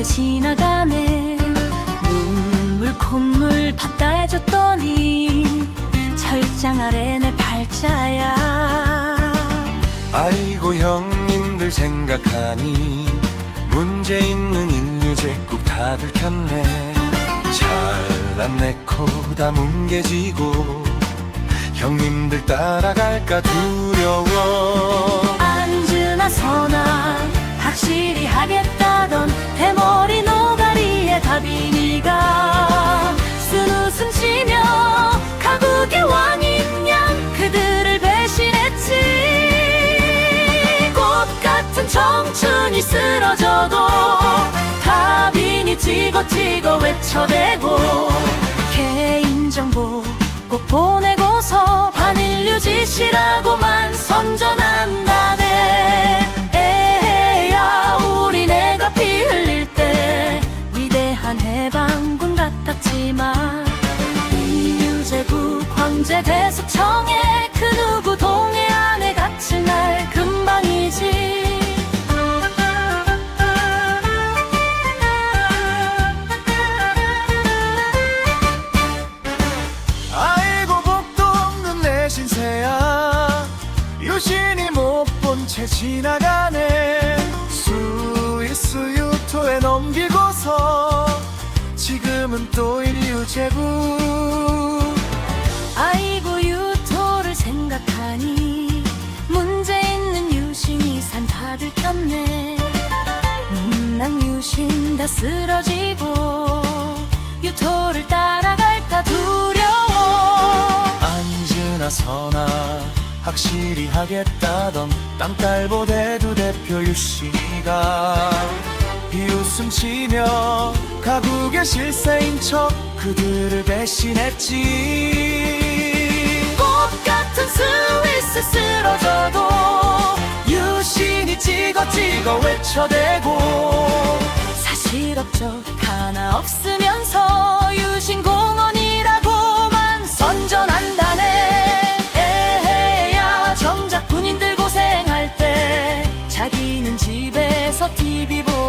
스쳐 지나가네. 눈물 콧물 받다 해줬더니 철장 아래 내 발자야. 아이고 형님들 생각하니 문제 있는 인류 제국 다들 켰네. 잘난 내 코다 뭉개지고 형님들 따라갈까 두려워. 다빈이가 쓴 웃음 치며 가국의 왕인 양 그들을 배신했지. 꽃 같은 청춘이 쓰러져도 다빈이 찍어 찍어 외쳐대고 개인정보 꼭 보내고서 반인류 짓이라고 대속청에 그 누구 동해 안에 갇힌 날 금방이지. 아이고 복도 없는 내 신세야. 유신이 못 본 채 지나가네. 스위스 유토에 넘기고서 지금은 또 인류 제국 문낭 유신 다 쓰러지고 유토를 따라갈까 두려워. 앉으나 서나 확실히 하겠다던 땅딸보 대두 대표 유씨가 비웃음 치며 가국의 실세인 척 그들을 배신했지 쳐대고 사실 없죠 하나 없으면서 유신공원이라고만 선전한다네. 에헤야 정작 군인들 고생할 때 자기는 집에서 TV 보고